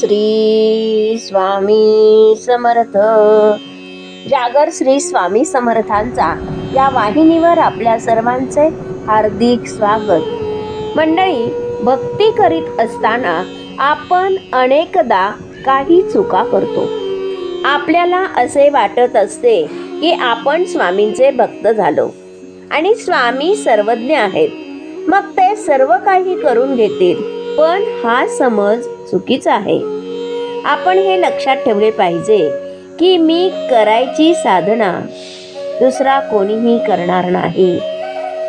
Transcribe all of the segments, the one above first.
श्री स्वामी समर्थ. जागर श्री स्वामी समर्थांचा या वाहिनीवर आपल्या सर्वांचे हार्दिक स्वागत. मंडळी भक्ती करीत असताना आपण अनेकदा काही चुका करतो. आपल्याला असे वाटत असते की आपण स्वामींचे भक्त झालो आणि स्वामी सर्वज्ञ आहेत. मग ते सर्व काही करून घेतील. पण हा समज चुकीचा आहे. आपण हे लक्षात ठेवले पाहिजे की मी करायची साधना दुसरा कोणीही करणार नाही.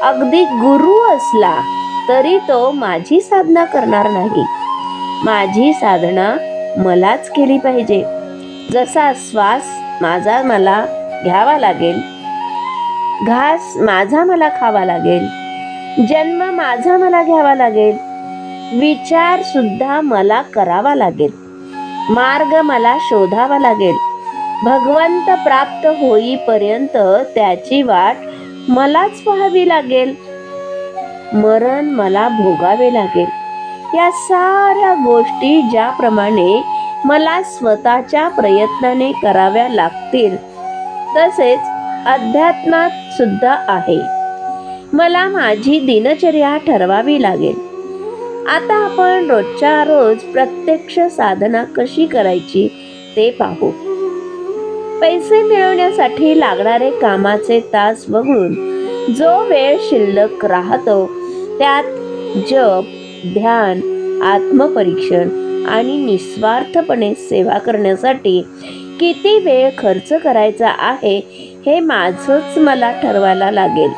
अगदी गुरु असला तरी तो माझी साधना करणार नाही. माझी साधना मलाच केली पाहिजे. जसा श्वास माझा मला घ्यावा लागेल घास माझा मला खावा लागेल जन्म माझा मला घ्यावा लागेल विचार सुद्धा मला करावा लागेल. मार्ग मला शोधावा लागेल. भगवंत प्राप्त होईपर्यंत त्याची वाट मलाच पाहावी लागेल. मरण मला भोगावे लागेल. या साऱ्या गोष्टी ज्याप्रमाणे मला स्वतःच्या प्रयत्नाने कराव्या लागतील तसेच अध्यात्मात सुद्धा आहे. मला माझी दिनचर्या ठरवावी लागेल. आता आपण रोजच्या रोज प्रत्यक्ष साधना कशी करायची ते पाहू. पैसे मिळवण्यासाठी लागणारे कामाचे तास वगळून जो वेळ शिल्लक राहतो त्यात जप ध्यान आत्मपरीक्षण आणि निस्वार्थपणे सेवा करण्यासाठी किती वेळ खर्च करायचा आहे हे माझंच मला ठरवायला लागेल.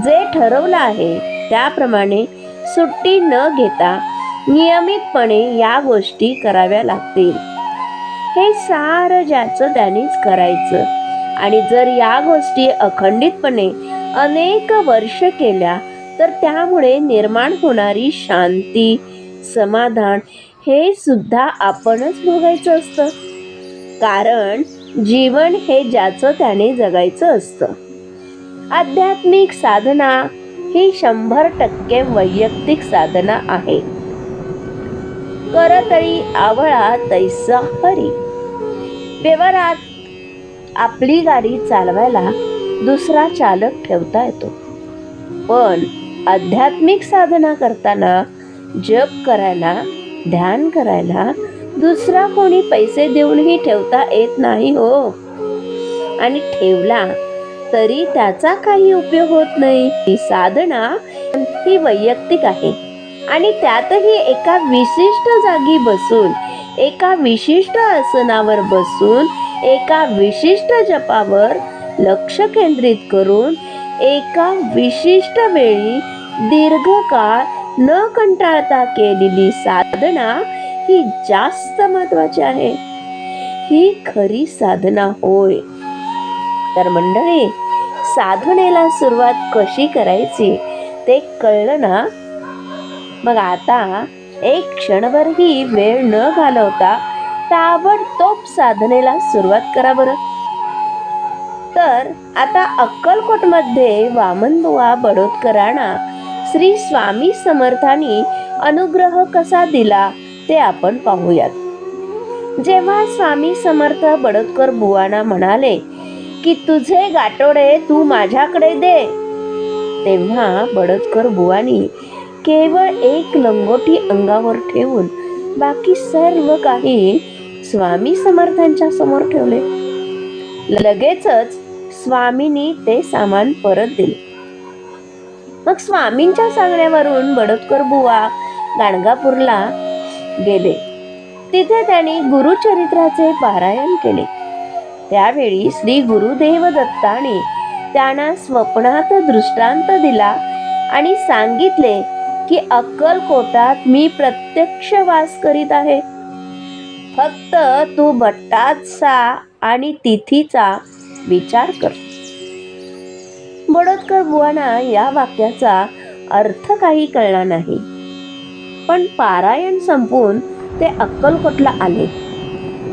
जे ठरवलं आहे त्याप्रमाणे सुट्टी न घेता नियमितपणे या गोष्टी कराव्या लागतील. हे सारं ज्याचं त्यानेच करायचं. आणि जर या गोष्टी अखंडितपणे अनेक वर्ष केल्या तर त्यामुळे निर्माण होणारी शांती समाधान हे सुद्धा आपणच भोगायचं असतं. कारण जीवन हे ज्याचं त्याने जगायचं असतं. आध्यात्मिक साधना ही शंभर टक्के वैयक्तिक साधना आहे. करतळी आवळा तैसा हरी. व्यवहारात आपली गाडी चालवायला दुसरा चालक ठेवता येतो. पण आध्यात्मिक साधना करताना जप करायला ध्यान करायला दुसरा कोणी पैसे देऊनही ठेवता येत नाही हो. आणि ठेवला तरी त्याचा काही उपयोग होत नाही. ही साधना ही वैयक्तिक आहे. आणि त्यातही एका विशिष्ट जागी बसून एका विशिष्ट आसनावर बसून एका विशिष्ट जपावर लक्ष केंद्रित करून एका विशिष्ट वेळी दीर्घकाळ न कंटाळता केलेली साधना ही जास्त महत्वाची आहे. ही खरी साधना होय. तर मंडळी साधनेला सुरुवात कशी करायची ते कळलं ना? मग आता एक क्षणभरही वेळ न घालवता ताबडतोब साधनेला सुरुवात करा बरं. तर आता अक्कलकोटमध्ये वामनबुवा बडोदकरांना श्री स्वामी समर्थांनी अनुग्रह कसा दिला ते आपण पाहूयात. जेव्हा स्वामी समर्थ बडोदकर बुवाना म्हणाले की तुझे गाठोडे तू माझ्याकडे दे. तेव्हा बडतकर बुवानी केवळ एक लंगोटी अंगावर ठेवून बाकी सर्व काही स्वामी समर्थांच्या समोर ठेवले. लगेचच स्वामींनी ते सामान परत दिले. मग स्वामींच्या सांगण्यावरून बडोदकर बुवा गाणगापूरला गेले. तिथे त्यांनी गुरुचरित्राचे पारायण केले. त्यावेळी श्री गुरुदेव दत्ताने त्यांना स्वप्नात दृष्टांत दिला आणि सांगितले की अक्कलकोटात मी प्रत्यक्ष वास करीत आहे. फक्त तू भट्टाचा आणि तिथीचा विचार कर. बडोदकर बुवाना या वाक्याचा अर्थ काही कळला नाही. पण पारायण संपून ते अक्कलकोटला आले.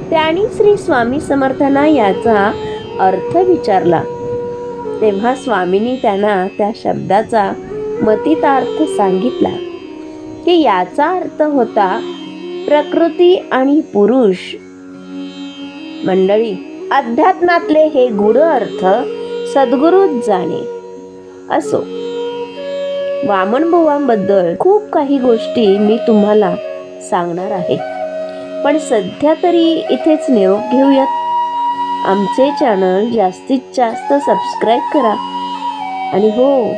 त्यांनी श्री स्वामी समर्थना याचा अर्थ विचारला. तेव्हा स्वामींनी त्यांना त्या शब्दाचा मतितार्थ सांगितला की याचा अर्थ होता प्रकृती आणि पुरुष. मंडळी अध्यात्मातले हे गुढ अर्थ सद्गुरूच जाणे. असो. वामनबुवांबद्दल खूप काही गोष्टी मी तुम्हाला सांगणार आहे. पण सध्या तरी इथेच निरोप घेऊयात. आमचे चॅनल जास्तीत जास्त सबस्क्राईब करा. आणि हो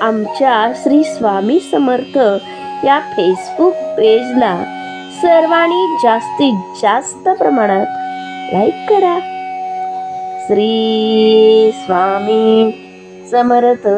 आमच्या श्री स्वामी समर्थ या फेसबुक पेजला सर्वांनी जास्तीत जास्त प्रमाणात लाईक करा. श्री स्वामी समर्थ.